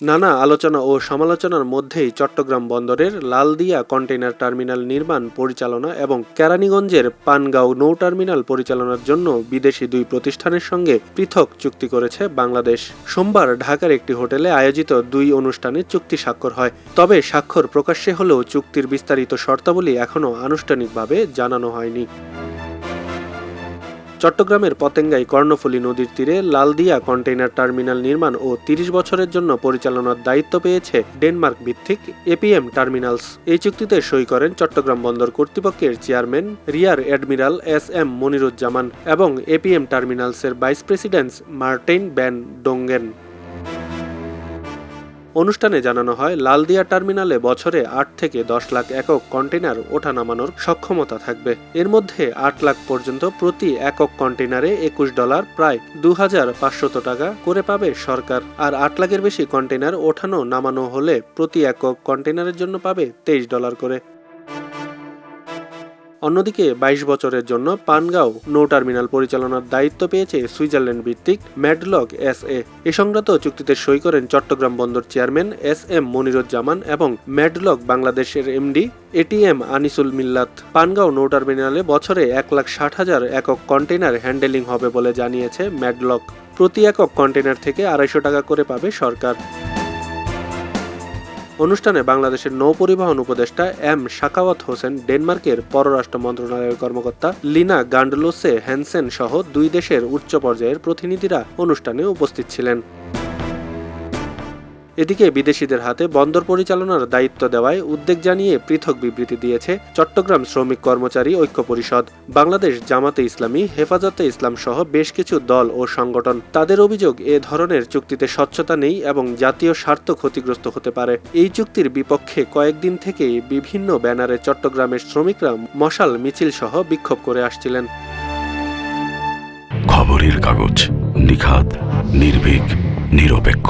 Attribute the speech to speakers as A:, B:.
A: নানা আলোচনা ও সমালোচনার মধ্যেই চট্টগ্রাম বন্দরের লালদিয়া কন্টেইনার টার্মিনাল নির্মাণ, পরিচালনা এবং কেরানীগঞ্জের পানগাঁও নৌ টার্মিনাল পরিচালনার জন্য বিদেশি দুই প্রতিষ্ঠানের সঙ্গে পৃথক চুক্তি করেছে বাংলাদেশ। সোমবার ঢাকার একটি হোটেলে আয়োজিত দুই অনুষ্ঠানে চুক্তি স্বাক্ষর হয়। তবে স্বাক্ষর প্রকাশ্যে হলেও চুক্তির বিস্তারিত শর্তাবলী এখনও আনুষ্ঠানিকভাবে জানানো হয়নি। চট্টগ্রামের পতেঙ্গাই কর্ণফুলী নদীর তীরে লালদিয়া কন্টেইনার টার্মিনাল নির্মাণ ও তিরিশ বছরের জন্য পরিচালনার দায়িত্ব পেয়েছে ডেনমার্ক ভিত্তিক এপিএম টার্মিনালস। এই চুক্তিতে সই করেন চট্টগ্রাম বন্দর কর্তৃপক্ষের chairman rear admiral S M Moniruzzaman এবং APM টার্মিনালসের vice president Martin van Dongen. অনুষ্ঠানে জানানো হয়, লালদিয়া টার্মিনালে বছরে আট থেকে দশ লাখ একক কন্টেনার ওঠা নামানোর সক্ষমতা থাকবে। এর মধ্যে আট লাখ পর্যন্ত প্রতি একক কন্টেনারে একুশ ডলার, প্রায় দু হাজার পাঁচশত টাকা করে পাবে সরকার। আর আট লাখের বেশি কন্টেনার ওঠানো নামানো হলে প্রতি একক কন্টেনারের জন্য পাবে তেইশ ডলার করে। অন্যদিকে বাইশ বছরের জন্য পানগাঁও নৌ টার্মিনাল পরিচালনার দায়িত্ব পেয়েছে সুইজারল্যান্ড ভিত্তিক ম্যাডলগ এস এ। এ সংক্রান্ত চুক্তিতে সই করেন চট্টগ্রাম বন্দর চেয়ারম্যান এস এম মনিরুজ্জামান এবং ম্যাডলগ বাংলাদেশের এমডি এটিএম আনিসুল মিল্লাত। পানগাঁও নৌ টার্মিনালে বছরে এক লাখ ষাট হাজার একক কন্টেনার হ্যান্ডেলিং হবে বলে জানিয়েছে ম্যাডলক প্রতি একক কন্টেনার থেকে আড়াইশো টাকা করে পাবে সরকার। অনুষ্ঠানে বাংলাদেশের নৌপরিবহন উপদেষ্টা এম শাকাওয়াত হোসেন, ডেনমার্কের পররাষ্ট্র মন্ত্রণালয়ের কর্মকর্তা লিনা গান্ডলোসে হ্যানসেন সহ দুই দেশের উচ্চ পর্যায়ের প্রতিনিধিরা অনুষ্ঠানে উপস্থিত ছিলেন। এদিকে বিদেশিদের হাতে বন্দর পরিচালনার দায়িত্ব দেওয়ায় উদ্বেগ জানিয়ে পৃথক বিবৃতি দিয়েছে চট্টগ্রাম শ্রমিক কর্মচারী ঐক্য পরিষদ। বাংলাদেশ জামাতে ইসলামী, হেফাজতে ইসলাম সহ বেশ কিছু দল ও সংগঠন তাদের অভিযোগ এ ধরনের চুক্তিতে স্বচ্ছতা নেই এবং জাতীয় স্বার্থ ক্ষতিগ্রস্ত হতে পারে। এই চুক্তির বিপক্ষে কয়েকদিন থেকেই বিভিন্ন ব্যানারে চট্টগ্রামের শ্রমিকরা মশাল মিছিল সহ বিক্ষোভ করে আসছিলেন।
B: খবরের কাগজ নিখাত নির্ভীক, নিরপেক্ষ।